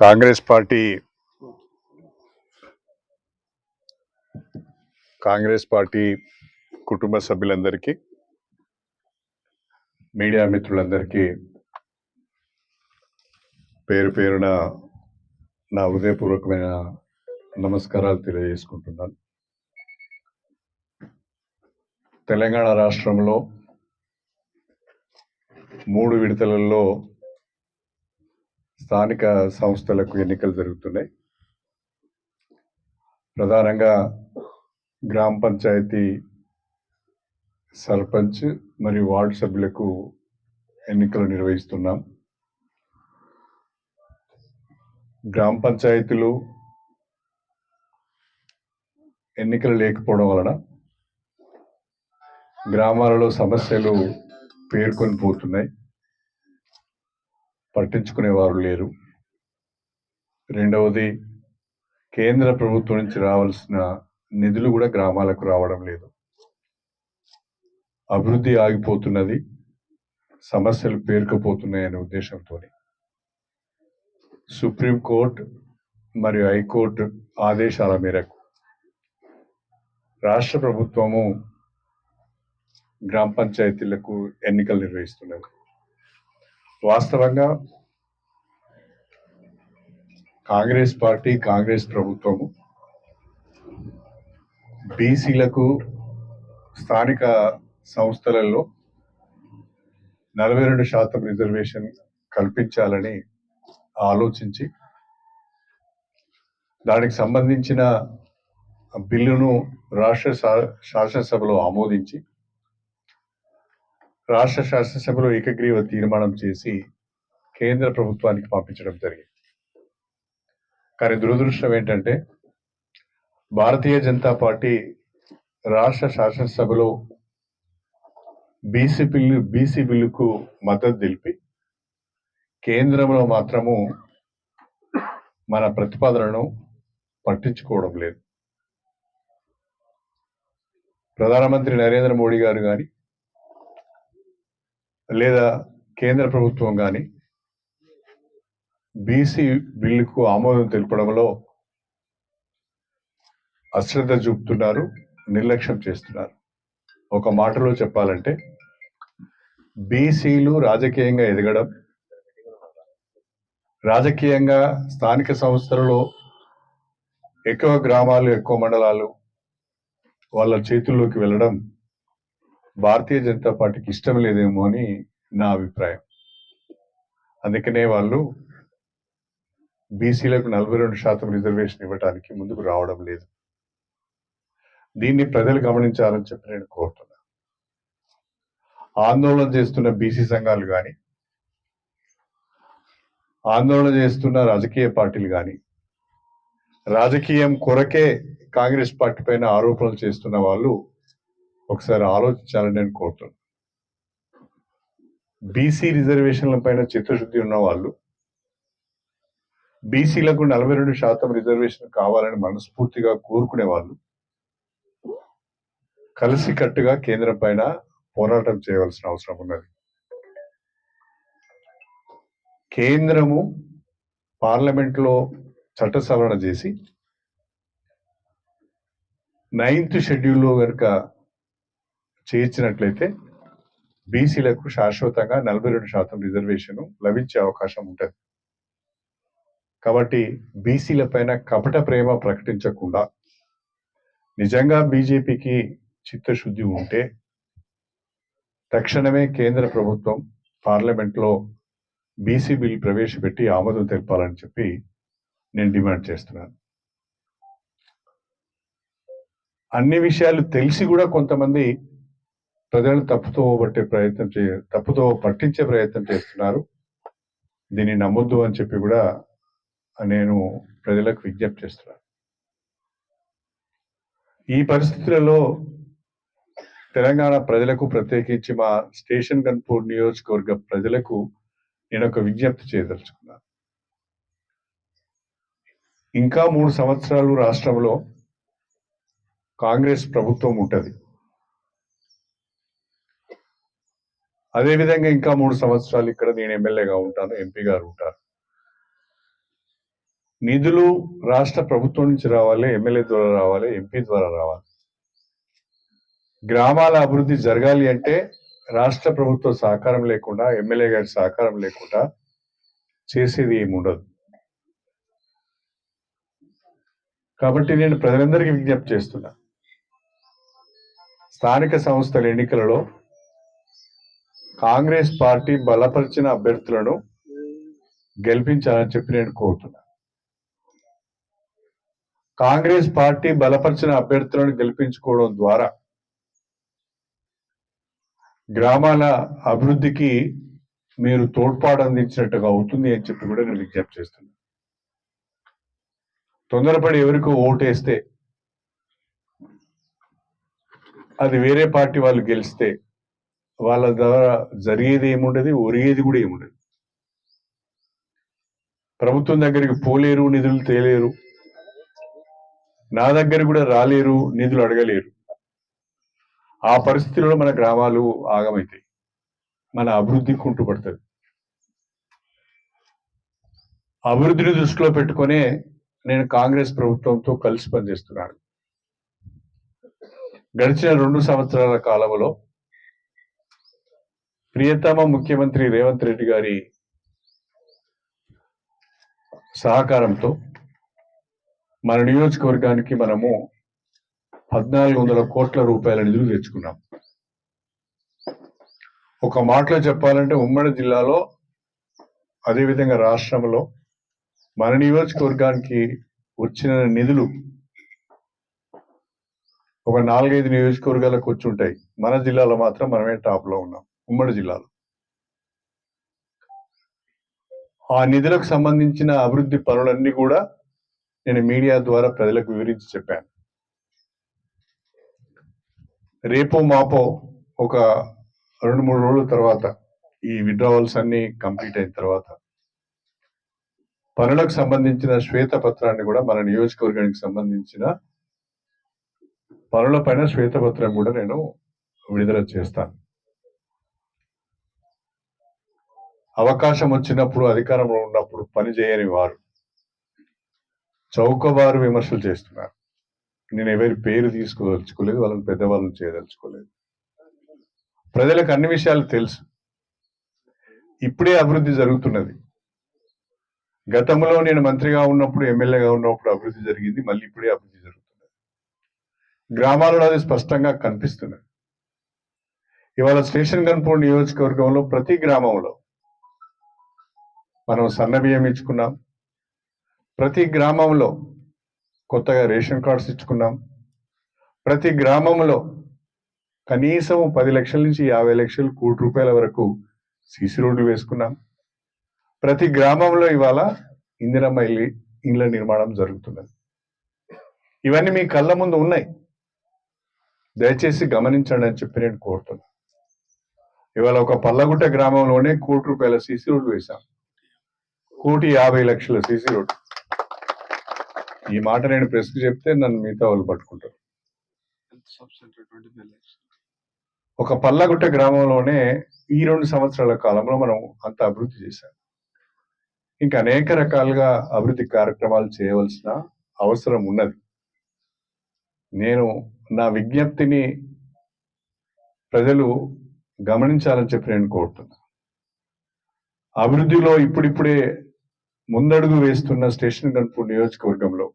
Congress party Congress party కుటుంబ సభ్యులందరికీ media మిత్రులందరికీ పేరు పేరున నా హృదయపూర్వకమైన నమస్కారాలు తెలియజేసుకుంటున్నాను. తెలంగాణ రాష్ట్రంలో మూడు విడతలలో స్థానిక సంస్థలకు ఎన్నికలు జరుగుతున్నాయి. ప్రధానంగా గ్రామ పంచాయతీ సర్పంచ్ మరియు వార్డు సభ్యులకు ఎన్నికలు నిర్వహిస్తున్నాం. గ్రామ పంచాయతీలు ఎన్నికలు లేకపోవడం వలన గ్రామాలలో సమస్యలు పేర్కొని పోతున్నాయి. పట్టించుకునేవారు లేరు. రెండవది కేంద్ర ప్రభుత్వం నుంచి రావాల్సిన నిధులు కూడా గ్రామాలకు రావడం లేదు. అభివృద్ధి ఆగిపోతున్నది సమస్యలు పేరుకుపోతున్నాయనే ఉద్దేశంతో సుప్రీంకోర్టు మరియు హైకోర్టు ఆదేశాల మేరకు రాష్ట్ర ప్రభుత్వము గ్రామ పంచాయతీలకు ఎన్నికలు నిర్వహిస్తున్నది. వాస్తవంగా కాంగ్రెస్ పార్టీ కాంగ్రెస్ ప్రభుత్వము బీసీలకు స్థానిక సంస్థలలో నలభై రెండు శాతం రిజర్వేషన్ కల్పించాలని ఆలోచించి దానికి సంబంధించిన బిల్లును రాష్ట్ర శా- శాసనసభలో ఆమోదించి రాష్ట్ర శాసనసభలో ఏకగ్రీవ తీర్మానం చేసి కేంద్ర ప్రభుత్వానికి పంపించడం జరిగింది. కానీ దురదృష్టం ఏంటంటే భారతీయ జనతా పార్టీ రాష్ట్ర శాసనసభలో బీసీ బిల్లు బీసీ బిల్లుకు మద్దతు తెలిపి కేంద్రంలో మాత్రము మన ప్రతిపాదనను పట్టించుకోవడం లేదు. ప్రధానమంత్రి నరేంద్ర మోడీ గారు కానీ లేదా కేంద్ర ప్రభుత్వం కానీ బీసీ బిల్లుకు ఆమోదం తెలపడంలో అశ్రద్ధ చూపుతున్నారు నిర్లక్ష్యం చేస్తున్నారు. ఒక మాటలో చెప్పాలంటే బీసీలు రాజకీయంగా ఎదగడం రాజకీయంగా స్థానిక సంస్థలలో ఎక్కువ గ్రామాలు ఎక్కువ మండలాలు వాళ్ళ చేతుల్లోకి వెళ్ళడం భారతీయ జనతా పార్టీకి ఇష్టం లేదేమో అని నా అభిప్రాయం. అందుకనే వాళ్ళు బీసీలకు నలభై రెండు శాతం రిజర్వేషన్ ఇవ్వడానికి ముందుకు రావడం లేదు. దీన్ని ప్రజలు గమనించాలని చెప్పి నేను కోరుతున్నా. ఆందోళన చేస్తున్న బీసీ సంఘాలు కానీ ఆందోళన చేస్తున్న రాజకీయ పార్టీలు కానీ రాజకీయం కొరకే కాంగ్రెస్ పార్టీ పైన ఆరోపణలు చేస్తున్న వాళ్ళు ఒకసారి ఆలోచించాలని నేను కోరుతున్నాను. బీసీ రిజర్వేషన్ల పైన చిత్తశుద్ధి ఉన్న వాళ్ళు బీసీలకు నలభై రెండు శాతం రిజర్వేషన్ కావాలని మనస్ఫూర్తిగా కోరుకునే వాళ్ళు కలిసికట్టుగా కేంద్రం పైన పోరాటం చేయవలసిన అవసరం ఉన్నది. కేంద్రము పార్లమెంట్లో చట్ట సవరణ చేసి నైన్త్ షెడ్యూల్లో కనుక చేర్చినట్లయితే బీసీలకు శాశ్వతంగా నలభై రెండు శాతం రిజర్వేషన్ లభించే అవకాశం ఉంటుంది. కాబట్టి బీసీల పైన కపట ప్రేమ ప్రకటించకుండా నిజంగా బీజేపీకి చిత్తశుద్ధి ఉంటే తక్షణమే కేంద్ర ప్రభుత్వం పార్లమెంట్లో బీసీ బిల్ ప్రవేశపెట్టి ఆమోదం తెలపాలని చెప్పి నేను డిమాండ్ చేస్తున్నాను. అన్ని విషయాలు తెలిసి కూడా కొంతమంది ప్రజలను తప్పుతో పట్టే ప్రయత్నం చే తప్పుతో పట్టించే ప్రయత్నం చేస్తున్నారు. దీన్ని నమ్మొద్దు అని చెప్పి కూడా నేను ప్రజలకు విజ్ఞప్తి చేస్తున్నాను. ఈ పరిస్థితులలో తెలంగాణ ప్రజలకు ప్రత్యేకించి మా స్టేషన్ గన్పూర్ నియోజకవర్గ ప్రజలకు నేను ఒక విజ్ఞప్తి చేయదలుచుకున్నాను. ఇంకా మూడు సంవత్సరాలు రాష్ట్రంలో కాంగ్రెస్ ప్రభుత్వం ఉంటుంది. అదేవిధంగా ఇంకా మూడు సంవత్సరాలు ఇక్కడ నేను ఎమ్మెల్యేగా ఉంటాను ఎంపీ గారు ఉంటారు. నిధులు రాష్ట్ర ప్రభుత్వం నుంచి రావాలి ఎమ్మెల్యే ద్వారా రావాలి ఎంపీ ద్వారా రావాలి. గ్రామాల అభివృద్ధి జరగాలి అంటే రాష్ట్ర ప్రభుత్వ సహకారం లేకుండా ఎమ్మెల్యే గారి సహకారం లేకుండా చేసేది ఏమి ఉండదు. కాబట్టి నేను ప్రజలందరికీ విజ్ఞప్తి చేస్తున్నా. స్థానిక సంస్థల ఎన్నికలలో కాంగ్రెస్ పార్టీ బలపరిచిన అభ్యర్థులను గెలిపించాలని చెప్పి నేను కోరుతున్నా. కాంగ్రెస్ పార్టీ బలపరిచిన అభ్యర్థులను గెలిపించుకోవడం ద్వారా గ్రామాల అభివృద్ధికి మీరు తోడ్పాటు అందించినట్టుగా అవుతుంది అని చెప్పి కూడా నేను విజ్ఞప్తి చేస్తున్నా తొందరపడి ఎవరికో ఓటేస్తే అది వేరే పార్టీ వాళ్ళు గెలిస్తే వాళ్ళ ద్వారా జరిగేది ఏముండదు? ఒరిగేది కూడా ఏముండదు? ప్రభుత్వం దగ్గరికి పోలేరు నిధులు తేలేరు. నా దగ్గర కూడా రాలేరు నిధులు అడగలేరు. ఆ పరిస్థితిలో మన గ్రామాలు ఆగమవుతాయి మన అభివృద్ధి కుంటుపడుతుంది. అభివృద్ధిని దృష్టిలో పెట్టుకునే నేను కాంగ్రెస్ ప్రభుత్వంతో కలిసి పనిచేస్తున్నాను. గడిచిన రెండు సంవత్సరాల కాలంలో ప్రియతమ ముఖ్యమంత్రి రేవంత్ రెడ్డి గారి సహకారంతో మన నియోజకవర్గానికి మనము పద్నాలుగు వందల కోట్ల రూపాయల నిధులు తెచ్చుకున్నాం. ఒక మాటలో చెప్పాలంటే ఉమ్మడి జిల్లాలో అదేవిధంగా రాష్ట్రంలో మన నియోజకవర్గానికి వచ్చిన నిధులు ఒక నాలుగైదు నియోజకవర్గాలకు వచ్చి ఉంటాయి. మన జిల్లాలో మాత్రం మనమే టాప్లో ఉన్నాం. ఉమ్మడి జిల్లాలో. ఆ నిధులకు సంబంధించిన అభివృద్ధి పనులన్నీ కూడా నేను మీడియా ద్వారా ప్రజలకు వివరించి చెప్పాను. రేపో మాపో ఒక రెండు మూడు రోజుల తర్వాత ఈ విడ్రావల్స్ అన్ని కంప్లీట్ అయిన తర్వాత పనులకు సంబంధించిన శ్వేతపత్రాన్ని కూడా మన నియోజకవర్గానికి సంబంధించిన పనుల పైన శ్వేతపత్రం కూడా నేను విడుదల చేస్తాను. అవకాశం వచ్చినప్పుడు అధికారంలో ఉన్నప్పుడు పని చేయని వారు. చౌకబారు విమర్శలు చేస్తున్నారు. నేను ఎవరి పేరు తీసుకోదలుచుకోలేదు వాళ్ళని పెద్దవాళ్ళని చేయదలుచుకోలేదు. ప్రజలకు అన్ని విషయాలు తెలుసు. ఇప్పుడే అభివృద్ధి జరుగుతున్నది. గతంలో నేను మంత్రిగా ఉన్నప్పుడు ఎమ్మెల్యేగా ఉన్నప్పుడు అభివృద్ధి జరిగింది మళ్ళీ ఇప్పుడే అభివృద్ధి జరుగుతున్నది. గ్రామాలలో అది స్పష్టంగా కనిపిస్తున్నది. ఇవాళ స్టేషన్ గన్పూర్ నియోజకవర్గంలో ప్రతి గ్రామంలో మనం సన్నబియ్యం ఇచ్చుకున్నాం. ప్రతి గ్రామంలో కొత్తగా రేషన్ కార్డ్స్ ఇచ్చుకున్నాం. ప్రతి గ్రామంలో కనీసం పది లక్షల నుంచి యాభై లక్షలు కోటి రూపాయల వరకు సీసీ రోడ్లు వేసుకున్నాం. ప్రతి గ్రామంలో ఇవాళ ఇందిరమ్మ ఇల్లు ఇళ్ళ నిర్మాణం జరుగుతున్నది. ఇవన్నీ మీ కళ్ళ ముందు ఉన్నాయి. దయచేసి గమనించండి అని చెప్పి నేను కోరుతున్నాను. ఇవాళ ఒక పల్లగుట్ట గ్రామంలోనే కోటి రూపాయల సీసీ రోడ్లు వేశాం. కోటి యాభై లక్షల సీసీ రోడ్డు. ఈ మాట నేను ప్రెస్కి చెప్తే నన్ను మిగతా వాళ్ళు పట్టుకుంటారు. ఒక పల్లగుట్ట గ్రామంలోనే ఈ రెండు సంవత్సరాల కాలంలో మనం అంత అభివృద్ధి చేశాం. ఇంకా అనేక రకాలుగా అభివృద్ధి కార్యక్రమాలు చేయవలసిన అవసరం ఉన్నది. నేను నా విజ్ఞప్తిని ప్రజలు గమనించాలని చెప్పి నేను కోరుతున్నా అభివృద్ధిలో ఇప్పుడిప్పుడే ముందడుగు వేస్తున్న స్టేషన్ గన్పూర్ నియోజకవర్గంలో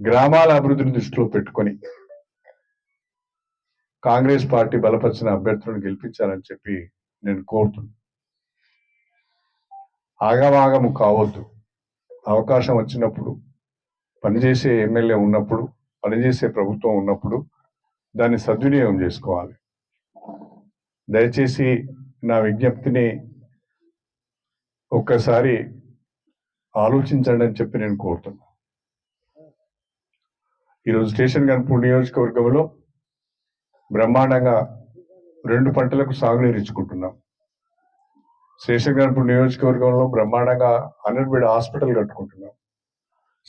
గ్రామాల అభివృద్ధిని దృష్టిలో పెట్టుకొని కాంగ్రెస్ పార్టీ బలపరిచిన అభ్యర్థులను గెలిపించాలని చెప్పి నేను కోరుతున్నా ఆగమాగము కావద్దు. అవకాశం వచ్చినప్పుడు పనిచేసే ఎమ్మెల్యే ఉన్నప్పుడు పనిచేసే ప్రభుత్వం ఉన్నప్పుడు దాన్ని సద్వినియోగం చేసుకోవాలి. దయచేసి నా విజ్ఞప్తిని ఒక్కసారి ఆలోచించండి అని చెప్పి నేను కోరుతున్నా. ఈరోజు స్టేషన్ గన్పూర్ నియోజకవర్గంలో బ్రహ్మాండంగా రెండు పంటలకు సాగునీరు ఇచ్చుకుంటున్నాం. స్టేషన్ గన్పూర్ నియోజకవర్గంలో బ్రహ్మాండంగా హండ్రెడ్ బెడ్ హాస్పిటల్ కట్టుకుంటున్నాం.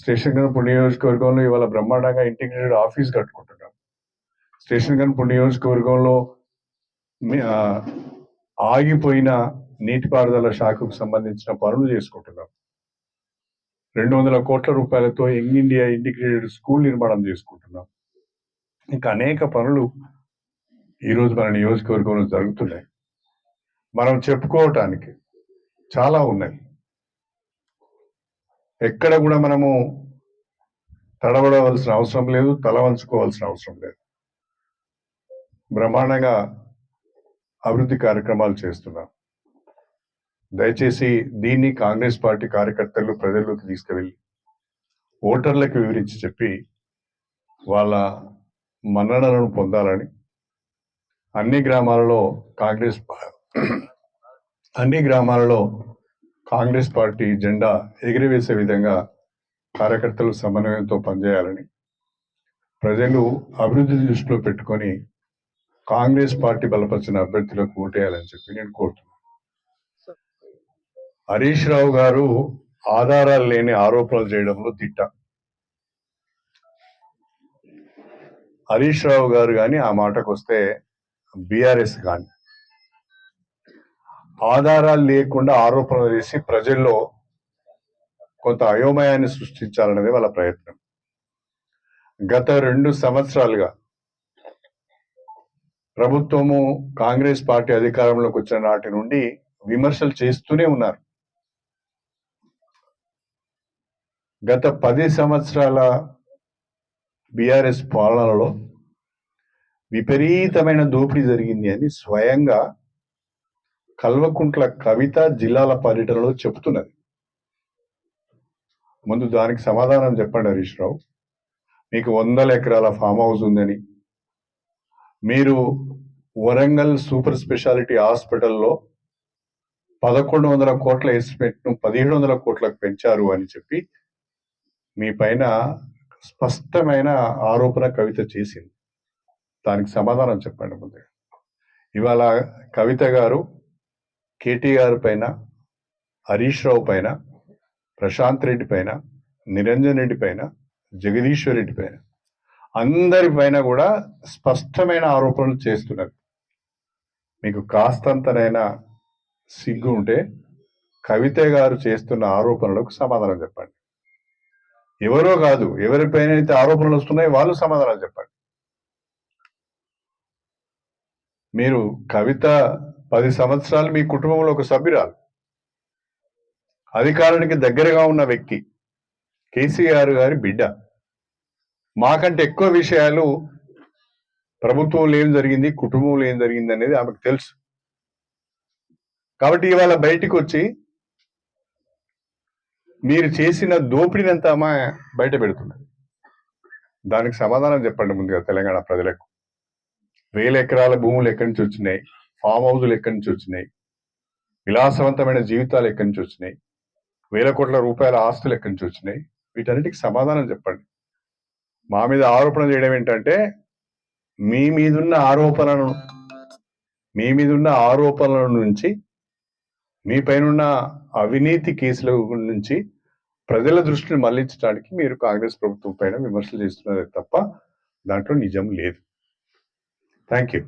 స్టేషన్ గన్పూర్ నియోజకవర్గంలో ఇవాళ బ్రహ్మాండంగా ఇంటిగ్రేటెడ్ ఆఫీస్ కట్టుకుంటున్నాం. స్టేషన్ గన్పూర్ నియోజకవర్గంలో ఆగిపోయిన నీటిపారుదల శాఖకు సంబంధించిన పనులు చేసుకుంటున్నాం. రెండు వందల కోట్ల రూపాయలతో యంగ్ ఇండియా ఇంటిగ్రేటెడ్ స్కూల్ నిర్మాణం చేసుకుంటున్నాం. ఇంకా అనేక పనులు ఈరోజు మన నియోజకవర్గంలో జరుగుతున్నాయి. మనం చెప్పుకోవటానికి చాలా ఉన్నాయి. ఎక్కడ కూడా మనము తడబడవలసిన అవసరం లేదు తల వంచుకోవాల్సిన అవసరం లేదు. బ్రహ్మాండంగా అభివృద్ధి కార్యక్రమాలు చేస్తున్నాం. దయచేసి దీన్ని కాంగ్రెస్ పార్టీ కార్యకర్తలు ప్రజల్లోకి తీసుకువెళ్ళి ఓటర్లకు వివరించి చెప్పి వాళ్ళ మన్ననలను పొందాలని అన్ని గ్రామాలలో కాంగ్రెస్ అన్ని గ్రామాలలో కాంగ్రెస్ పార్టీ జెండా ఎగిరివేసే విధంగా కార్యకర్తలు సమన్వయంతో పనిచేయాలని ప్రజలు అభివృద్ధి దృష్టిలో పెట్టుకొని కాంగ్రెస్ పార్టీ బలపరిచిన అభ్యర్థులకు ఓటేయాలని చెప్పి నేను కోరుతున్నాను. హరీష్ రావు గారు ఆధారాలు లేని ఆరోపణలు చేయడంలో తిట్ట. హరీష్ రావు గారు కానీ ఆ మాటకు వస్తే బీఆర్ఎస్ కానీ ఆధారాలు లేకుండా ఆరోపణలు చేసి ప్రజల్లో కొంత అయోమయాన్ని సృష్టించాలనేది వాళ్ళ ప్రయత్నం. గత రెండు సంవత్సరాలుగా ప్రభుత్వము కాంగ్రెస్ పార్టీ అధికారంలోకి వచ్చిన నాటి నుండి విమర్శలు చేస్తూనే ఉన్నారు. గత పది సంవత్సరాల బీఆర్ఎస్ పాలనలో విపరీతమైన దోపిడీ జరిగింది అని స్వయంగా కల్వకుంట్ల కవిత జిల్లాల పర్యటనలో చెబుతున్నది. ముందు దానికి సమాధానం చెప్పండి హరీష్ రావు. మీకు వందల ఎకరాల ఫామ్ హౌస్ ఉందని. మీరు వరంగల్ సూపర్ స్పెషాలిటీ హాస్పిటల్లో పదకొండు వందల కోట్ల ఎస్టిమేట్ను పదిహేడు వందల కోట్లకు పెంచారు అని చెప్పి మీ పైన స్పష్టమైన ఆరోపణ కవిత చేసింది. దానికి సమాధానం చెప్పండి ముందుగా. ఇవాళ కవిత గారు కేటీఆర్ పైన హరీష్ రావు పైన ప్రశాంత్ రెడ్డి పైన నిరంజన్ రెడ్డి పైన జగదీశ్వర్ రెడ్డి పైన అందరి పైన కూడా స్పష్టమైన ఆరోపణలు చేస్తున్నారు. మీకు కాస్తంతనైనా సిగ్గు ఉంటే కవిత గారు చేస్తున్న ఆరోపణలకు సమాధానం చెప్పండి. ఎవరో కాదు ఎవరిపైన అయితే ఆరోపణలు వస్తున్నాయో వాళ్ళు సమాధానాలు చెప్పండి. మీరు కవిత పది సంవత్సరాలు మీ కుటుంబంలో ఒక సభ్యురాలు. అధికారానికి దగ్గరగా ఉన్న వ్యక్తి కేసీఆర్ గారి బిడ్డ. మాకంటే ఎక్కువ విషయాలు ప్రభుత్వంలో ఏం జరిగింది కుటుంబంలో ఏం జరిగింది అనేది ఆమెకు తెలుసు. కాబట్టి ఇవాళ బయటికి వచ్చి మీరు చేసిన దోపిడీనంతా ఆమె బయట పెడుతున్నది. దానికి సమాధానం చెప్పండి ముందుగా తెలంగాణ ప్రజలకు. వేల ఎకరాల భూములు ఎక్కడి నుంచి వచ్చినాయి? ఫామ్ హౌజులు ఎక్కడి నుంచి వచ్చినాయి? విలాసవంతమైన జీవితాలు ఎక్కడి నుంచి వచ్చినాయి? వేల కోట్ల రూపాయల ఆస్తులు ఎక్కడి నుంచి వచ్చినాయి? వీటన్నిటికి సమాధానం చెప్పండి. మా మీద ఆరోపణ చేయడం ఏంటంటే మీ మీదున్న ఆరోపణలను మీ మీదున్న ఆరోపణల నుంచి మీ పైనున్న అవినీతి కేసుల నుంచి ప్రజల దృష్టిని మళ్ళించడానికి మీరు కాంగ్రెస్ ప్రభుత్వం పైన విమర్శలు చేస్తున్నారే తప్ప దాంట్లో నిజం లేదు. Thank you